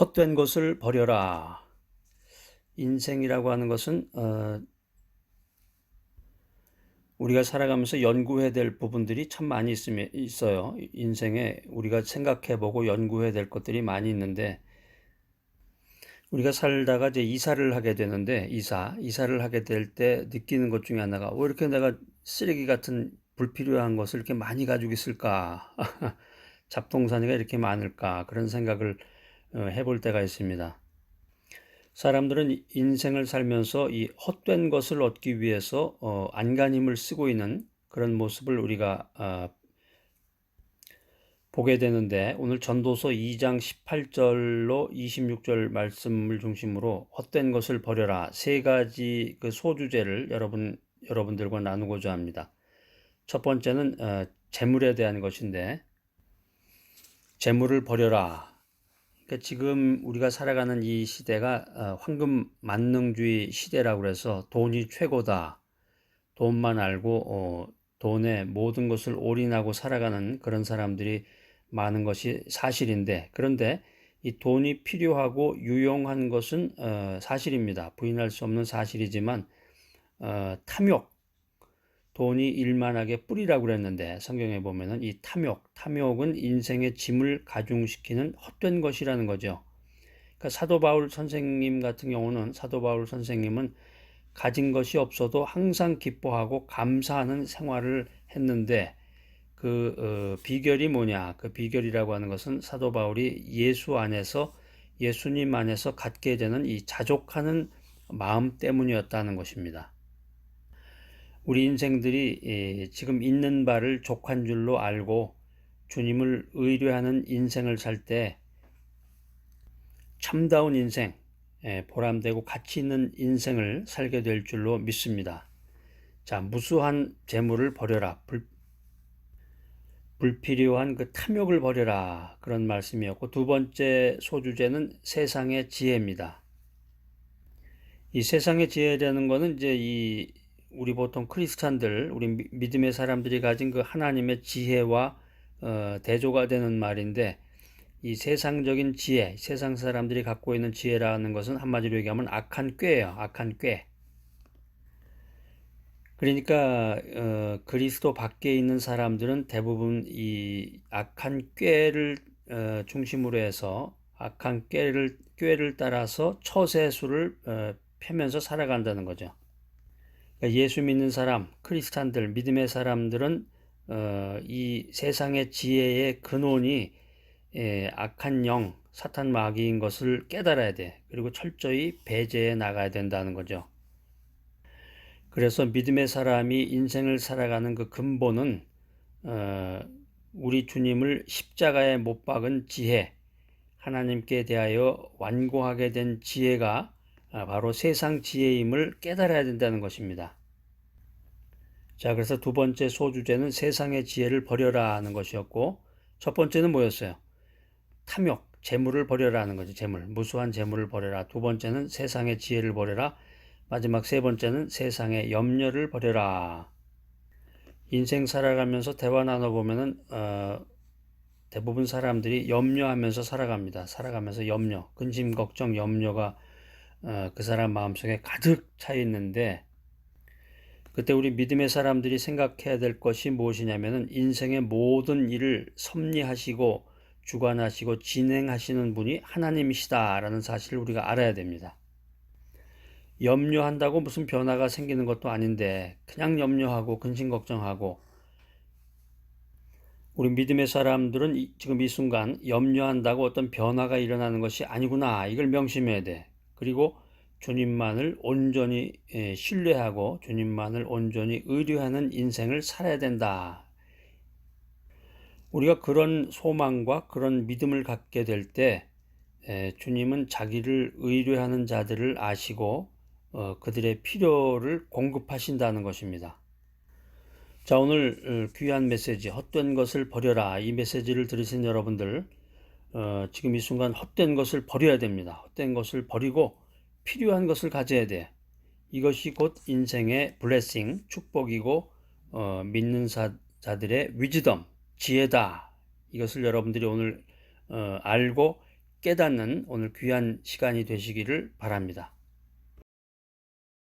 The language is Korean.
헛된 것을 버려라. 인생이라고 하는 것은 어, 우리가 살아가면서 연구해야 될 부분들이 참 많이 있으면 있어요. 인생에 우리가 생각해보고 연구해야 될 것들이 많이 있는데 우리가 살다가 이제 이사를 하게 되는데 이사 이사를 하게 될 때 느끼는 것 중에 하나가 왜 이렇게 내가 쓰레기 같은 불필요한 것을 이렇게 많이 가지고 있을까? 잡동사니가 이렇게 많을까? 그런 생각을 어, 해볼 때가 있습니다. 사람들은 인생을 살면서 이 헛된 것을 얻기 위해서 어, 안간힘을 쓰고 있는 그런 모습을 우리가 어, 보게 되는데 오늘 전도서 2장 18절로 26절 말씀을 중심으로 헛된 것을 버려라 세 가지 그 소주제를 여러분 여러분들과 나누고자 합니다. 첫 번째는 어, 재물에 대한 것인데 재물을 버려라. 그러니까 지금 우리가 살아가는 이 시대가 어, 황금 만능주의 시대라고 그래서 돈이 최고다. 돈만 알고 어, 돈에 모든 것을 올인하고 살아가는 그런 사람들이 많은 것이 사실인데 그런데 이 돈이 필요하고 유용한 것은 어, 사실입니다. 부인할 수 없는 사실이지만 어, 탐욕 돈이 일만하게 뿌리라고 그랬는데 성경에 보면은 이 탐욕, 탐욕은 인생의 짐을 가중시키는 헛된 것이라는 거죠. 그러니까 사도 바울 선생님 같은 경우는 사도 바울 선생님은 가진 것이 없어도 항상 기뻐하고 감사하는 생활을 했는데 그 어, 비결이 뭐냐? 그 비결이라고 하는 것은 사도 바울이 예수 안에서 예수님 안에서 갖게 되는 이 자족하는 마음 때문이었다는 것입니다. 우리 인생들이 예, 지금 있는 바를 족한 줄로 알고 주님을 의뢰하는 인생을 살 때 참다운 인생, 예, 보람되고 가치 있는 인생을 살게 될 줄로 믿습니다. 자, 무수한 재물을 버려라. 불, 불필요한 그 탐욕을 버려라. 그런 말씀이었고, 두 번째 소주제는 세상의 지혜입니다. 이 세상의 지혜라는 것은 이제 이 우리 보통 크리스찬들, 우리 믿음의 사람들이 가진 그 하나님의 지혜와 어, 대조가 되는 말인데 이 세상적인 지혜, 세상 사람들이 갖고 있는 지혜라는 것은 한마디로 얘기하면 악한 꾀예요. 악한 꾀. 그러니까 어, 그리스도 밖에 있는 사람들은 대부분 이 악한 꾀를 어, 중심으로 해서 악한 꾀를 꾀를 따라서 처세수를 어, 펴면서 살아간다는 거죠. 그러니까 예수 믿는 사람, 크리스찬들, 믿음의 사람들은 어, 이 세상의 지혜의 근원이 예, 악한 영, 사탄 마귀인 것을 깨달아야 돼. 그리고 철저히 배제해 나가야 된다는 거죠. 그래서 믿음의 사람이 인생을 살아가는 그 근본은 어, 우리 주님을 십자가에 못 박은 지혜, 하나님께 대하여 완고하게 된 지혜가 아, 바로 세상 지혜임을 깨달아야 된다는 것입니다. 자, 그래서 두 번째 소주제는 세상의 지혜를 버려라 하는 것이었고, 첫 번째는 뭐였어요? 탐욕, 재물을 버려라 하는 거죠. 재물, 무수한 재물을 버려라. 두 번째는 세상의 지혜를 버려라. 마지막 세 번째는 세상의 염려를 버려라. 인생 살아가면서 대화 나눠보면은, 어, 대부분 사람들이 염려하면서 살아갑니다. 살아가면서 염려, 근심, 걱정, 염려가 어, 그 사람 마음속에 가득 차 있는데 그때 우리 믿음의 사람들이 생각해야 될 것이 무엇이냐면은 인생의 모든 일을 섭리하시고 주관하시고 진행하시는 분이 하나님이시다라는 사실을 우리가 알아야 됩니다. 염려한다고 무슨 변화가 생기는 것도 아닌데 그냥 염려하고 근심 걱정하고 우리 믿음의 사람들은 지금 이 순간 염려한다고 어떤 변화가 일어나는 것이 아니구나 이걸 명심해야 돼. 그리고 주님만을 온전히 예, 신뢰하고 주님만을 온전히 의뢰하는 인생을 살아야 된다. 우리가 그런 소망과 그런 믿음을 갖게 될때 예, 주님은 자기를 의뢰하는 자들을 아시고 어, 그들의 필요를 공급하신다는 것입니다. 자 오늘 어, 귀한 메시지 헛된 것을 버려라 이 메시지를 들으신 여러분들 어, 지금 이 순간 헛된 것을 버려야 됩니다. 헛된 것을 버리고 필요한 것을 가져야 돼. 이것이 곧 인생의 블레싱, 축복이고 어, 믿는 자, 자들의 위즈덤, 지혜다. 이것을 여러분들이 오늘 어, 알고 깨닫는 오늘 귀한 시간이 되시기를 바랍니다.